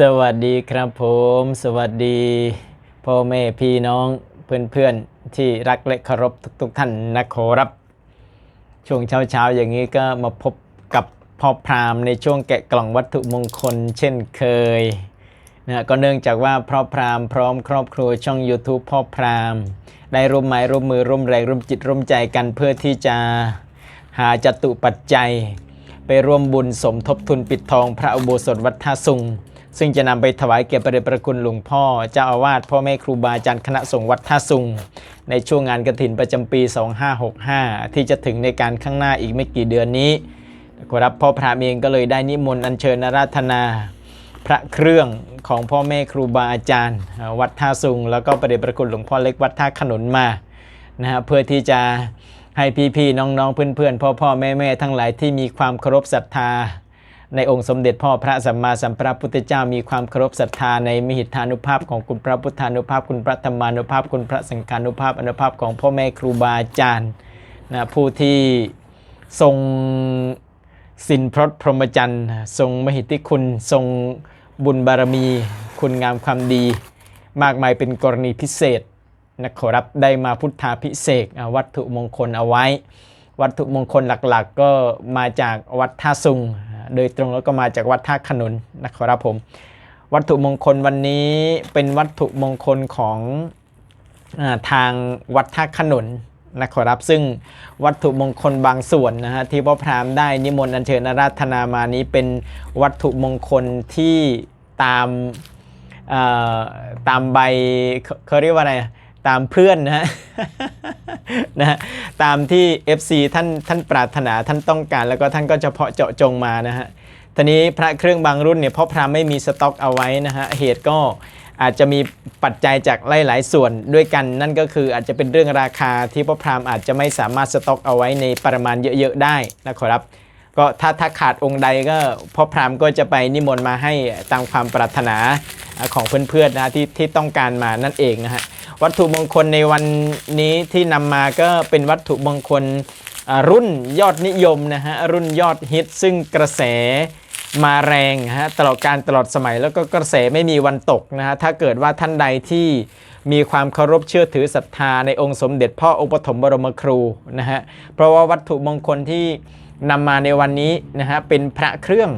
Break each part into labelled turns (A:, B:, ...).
A: สวัสดีครับผม สวัสดีพ่อแม่พี่น้องเพื่อนๆ ที่รักและเคารพทุกๆท่านนะครับ ช่วงเช้าๆ อย่างนี้ก็มาพบกับพ่อพรามในช่วงแกะกล่องวัตถุมงคลเช่นเคยนะก็เนื่องจากว่าพ่อพรามพร้อมครอบครัวช่อง YouTube พ่อพรามได้ร่วมไม้ร่วมมือร่วมแรงร่วมจิตร่วมใจกันเพื่อที่จะหาจตุปัจจัย ไปร่วมบุญสมทบทุนปิดทองพระอุโบสถวัดท่าสุง ซึ่งจะนำไปถวายแก่ประเดชประคุณหลวงพ่อเจ้าอาวาสพ่อแม่ครูบาอาจารย์คณะสงฆ์วัดท่าสุง ในช่วงงานกระถินประจำปี 2565 ที่จะถึงในการข้างหน้าอีกไม่กี่เดือนนี้นะครับพ่อพระเองก็เลยได้นิมนต์อัญเชิญอาราธนาพระเครื่องของพ่อแม่ครูบาอาจารย์ วัดท่าสุง แล้วก็ประเดชประคุณหลวงพ่อเล็กวัดท่าขนุนมานะฮะเพื่อที่จะให้พี่ๆน้องๆเพื่อนๆพ่อๆแม่ๆทั้งหลายที่มีความเคารพศรัทธา ในองค์สมเด็จพ่อพระสัมมาสัมพุทธเจ้ามีความเคารพศรัทธาในมิหิทธานุภาพของคุณพระพุทธานุภาพคุณพระธรรมานุภาพคุณพระสังฆานุภาพอนุภาพของพ่อแม่ครูบาอาจารย์นะผู้ที่ทรงสินพรตพรหมจรรย์ทรงมหิทธิคุณทรงบุญบารมี คุณงามความดี มากมายเป็นกรณีพิเศษนะขอรับได้มาพุทธาพิเศษวัตถุมงคลเอาไว้ วัตถุมงคลหลักๆก็มาจากวัดท่าสุง โดยตรงแล้วก็มาจากวัดท่าขนุนนะครับผม วัตถุมงคลวันนี้เป็นวัตถุมงคลของอทางวัดท่าขนุนนะครับซึ่งวัตถุมงคลบางส่วนนะฮะที่พ่อพรามได้นิมนต์อัญเชิญอาราธนามานี้เป็นวัตถุมงคลที่ตามตามใบเขาเขาเรียกว่าอะไร ตามเพื่อนนะฮะนะฮะตามที่ FC ท่านท่านปรารถนาท่านต้องการ แล้วก็ท่านก็เฉพาะเจาะจงมานะฮะทีนี้พระเครื่องบางรุ่นเนี่ยพ่อพรามไม่มีสต็อกเอาไว้นะฮะเหตุก็อาจจะมีปัจจัยจากหลาย ๆ ส่วนด้วยกัน นั่นก็คืออาจจะเป็นเรื่องราคาที่พ่อพรามอาจจะไม่สามารถสต็อกเอาไว้ในปริมาณเยอะ ๆ ได้นะครับก็ถ้าถ้าขาดองค์ใดก็พ่อพรามก็จะไปนิมนต์มาให้ตามความปรารถนาของเพื่อนๆนะที่ที่ต้องการมานั่นเองนะฮะ วัตถุมงคลในวันนี้ที่นำมาก็เป็นวัตถุมงคลรุ่นยอดนิยมนะฮะรุ่นยอดฮิต ซึ่งกระแสมาแรงนะฮะตลอดการตลอดสมัยแล้วก็กระแสไม่มีวันตกนะฮะถ้าเกิดว่าท่านใดที่มีความเคารพเชื่อถือศรัทธาในองค์สมเด็จพ่อองค์ปฐมบรมครูนะฮะเพราะว่าวัตถุมงคลที่นำมาในวันนี้นะฮะเป็นพระเครื่อง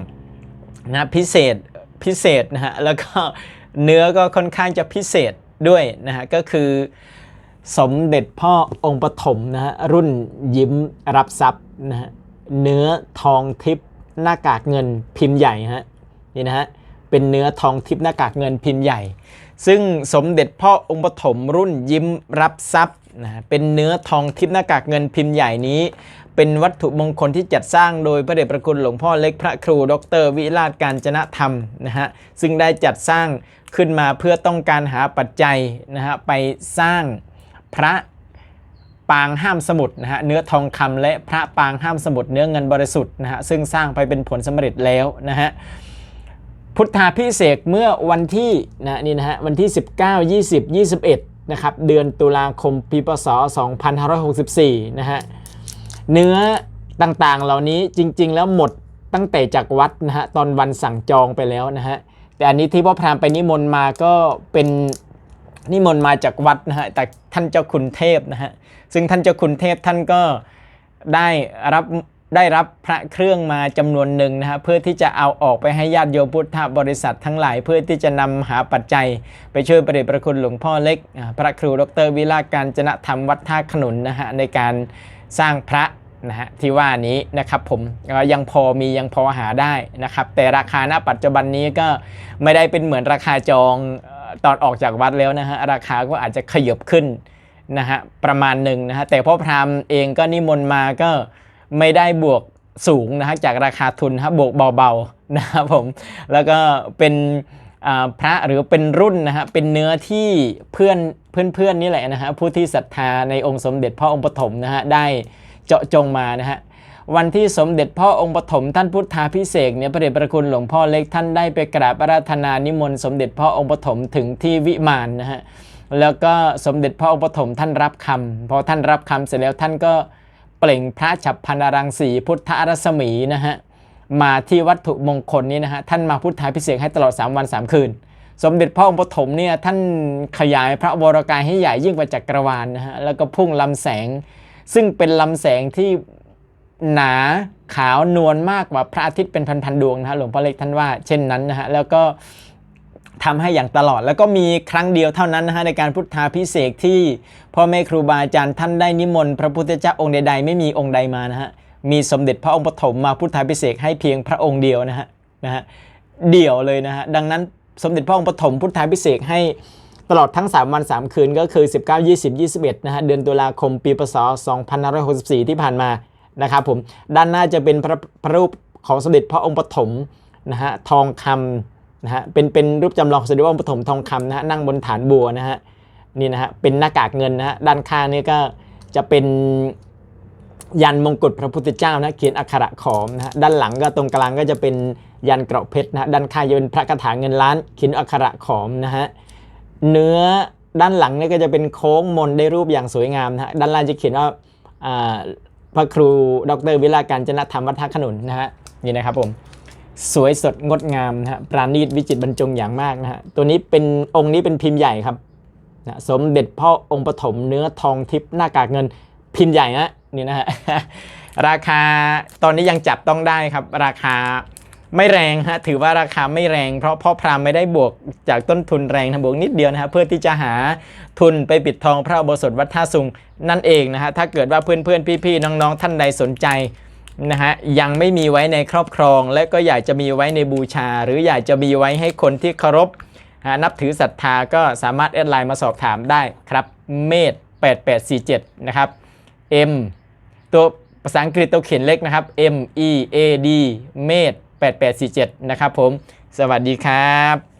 A: นะพิเศษพิเศษนะฮะแล้วก็เนื้อก็ค่อนข้างจะพิเศษ ด้วยนะฮะก็คือสมเด็จพ่อองค์ปฐมนะฮะรุ่นยิ้มรับทรัพย์นะฮะเนื้อทองทิพย์หน้ากากเงินพิมพ์ใหญ่ฮะนี่นะฮะเป็นเนื้อทองทิพย์หน้ากากเงินพิมพ์ใหญ่ ซึ่งสมเด็จพ่อองค์ปฐมรุ่นยิ้มรับทรัพย์นะฮะเป็นเนื้อทองทิพย์หน้ากากเงินพิมพ์ใหญ่นี้ เป็นวัตถุมงคลที่จัดสร้างโดยพระเดชพระคุณหลวงพ่อเล็กพระครู ดร วิราชการจนะธรรมนะฮะซึ่งได้จัดสร้างขึ้นมาเพื่อต้องการหาปัจจัยนะฮะไปสร้างพระปางห้ามสมุดนะฮะเนื้อทองคำและพระปางห้ามสมุดเนื้อเงินบริสุทธิ์นะฮะซึ่งสร้างไปเป็นผลสำเร็จแล้วนะฮะพุทธาพิเศษเมื่อวันที่นะนี่นะฮะวันที่ 19 20 21นะครับเดือนตุลาคมปีพศ2564นะฮะ เนื้อต่างๆ เหล่านี้จริง ๆ แล้วหมดตั้งแต่จากวัดนะฮะตอนวันสั่งจองไปแล้วนะฮะแต่อันนี้ที่พ่อพรามไปนิมนต์มาก็เป็นนิมนต์มาจากวัดนะฮะแต่ท่านเจ้าคุณเทพนะฮะซึ่งท่านเจ้าคุณเทพท่านก็ได้รับได้รับพระเครื่องมาจำนวนหนึ่งนะฮะเพื่อที่จะเอาออกไปให้ญาติโยมพุทธบริษัททั้งหลาย เพื่อที่จะนำหาปัจจัย ไปช่วยประเดชประคุณหลวงพ่อเล็ก พระครูดรวิลาการจนะธรรมวัดท่าขนุนนะฮะในการ สร้างพระนะฮะที่ว่านี้นะครับผมก็ยังพอมียังพอหาได้นะครับแต่ราคาณปัจจุบันนี้ก็ไม่ได้เป็นเหมือนราคาจองตอนออกจากวัดแล้วนะฮะราคาก็อาจจะขยบขึ้นนะฮะประมาณหนึ่งนะฮะแต่พ่อพรามเองก็นิมนต์มาก็ไม่ได้บวกสูงนะฮะจากราคาทุนฮะบวกเบาๆนะครับผมแล้วก็เป็น พระหรือเป็นรุ่นนะฮะเป็นเนื้อที่เพื่อนเพื่อนๆนี่แหละนะฮะผู้ที่ศรัทธาในองค์สมเด็จพ่อองค์ปฐมนะฮะได้เจาะจงมานะฮะวันที่สมเด็จพ่อองค์ปฐมท่านพุทธาพิเศษเนี่ยพระเดชพระคุณหลวงพ่อเล็กท่านได้ไปกราบอาราธนานิมนต์สมเด็จพ่อองค์ปฐมถึงที่วิมานนะฮะแล้วก็สมเด็จพระองค์ปฐมท่านรับคำพอท่านรับคำเสร็จแล้วท่านก็เปล่งพระฉับพันรังสีพุทธารัศมีนะฮะ มาที่วัตถุมงคลนี้นะฮะท่านมาพุทธาพิเศษให้ตลอด 3 วัน 3 คืน สมเด็จพระองค์ปฐมเนี่ยท่านขยายพระวรกายให้ใหญ่ยิ่งกว่าจักรวาลนะฮะแล้วก็พุ่งลำแสง ซึ่งเป็นลำแสงที่หนาขาวนวลมากกว่าพระอาทิตย์เป็นพันๆดวงนะฮะหลวงพ่อเล็กท่านว่าเช่นนั้นนะฮะแล้วก็ทำให้อย่างตลอดแล้วก็มีครั้งเดียวเท่านั้นนะฮะในการพุทธาพิเศษที่พ่อแม่ครูบาอาจารย์ท่านได้นิมนต์พระพุทธเจ้าองค์ใดๆ ไม่มีองค์ใดมานะฮะ มีสมเด็จพระองค์ปฐมมาพุทธาพิเศษกให้เพียงพระองค์เดียวนะฮะนะฮะเดี่ยวเลยนะฮะดังนั้นสมเด็จพระองค์ปฐมพุทธาพิเศษกให้ตลอดทั้ง 3 วัน 3 คืนก็คือ 19 20 21 นะฮะเดือนตุลาคมปีพศ2564 ที่ผ่านมานะครับผมด้านหน้าจะเป็นพระพระรูปของสมเด็จพระองค์ปฐมนะฮะทองคำนะฮะเป็นเป็นรูปจำลองสมเด็จพระองค์ปฐมทองคำนะฮะนั่งบนฐานบัวนะฮะนี่นะฮะเป็นหน้ากากเงินนะฮะด้านข้างนี่ก็จะเป็น ยันมงกุฎพระพุทธเจ้านะเขียนอักขระขอมนะฮะด้านหลังก็ตรงกลางก็จะเป็นยันเกราะเพชรนะฮะด้านข้างจะเป็นพระคาถาเงินล้านเขียนอักขระขอมนะฮะเนื้อด้านหลังเนี่ยก็จะเป็นโค้งมนได้รูปอย่างสวยงามนะฮะด้านล่างจะเขียนว่าพระครูดรวิลาการจนธรรมวัฒนขนุนนะฮะนี่นะครับผมสวยสดงดงามนะฮะปราณีตวิจิตบรรจงอย่างมากนะฮะตัวนี้เป็นองค์นี้เป็นพิมพ์ใหญ่ครับนะสมเด็จพ่อองค์ปฐมเนื้อทองทิพย์หน้ากากเงิน พิมพ์ใหญ่นะนี่นะฮะราคาตอนนี้ยังจับต้องได้ครับ ราคาไม่แรงฮะถือว่าราคาไม่แรง เพราะพ่อพรามไม่ได้บวกจากต้นทุนแรงนะบวกนิดเดียวนะฮะเพื่อที่จะหาทุนไปปิดทองพระอุโบสถวัดท่าสุงนั่นเองนะฮะถ้าเกิดว่าเพื่อนๆพี่ๆน้องๆท่านใดสนใจนะฮะยังไม่มีไว้ในครอบครอง และก็อยากจะมีไว้ในบูชา หรืออยากจะมีไว้ให้คนที่เคารพนับถือศรัทธาก็สามารถแอดไลน์มาสอบถามได้ครับเมธ8847 นะครับ M ตัวภาษาอังกฤษตัวเขียนเล็กนะครับ M E A D เมด8847 นะครับผม สวัสดีครับ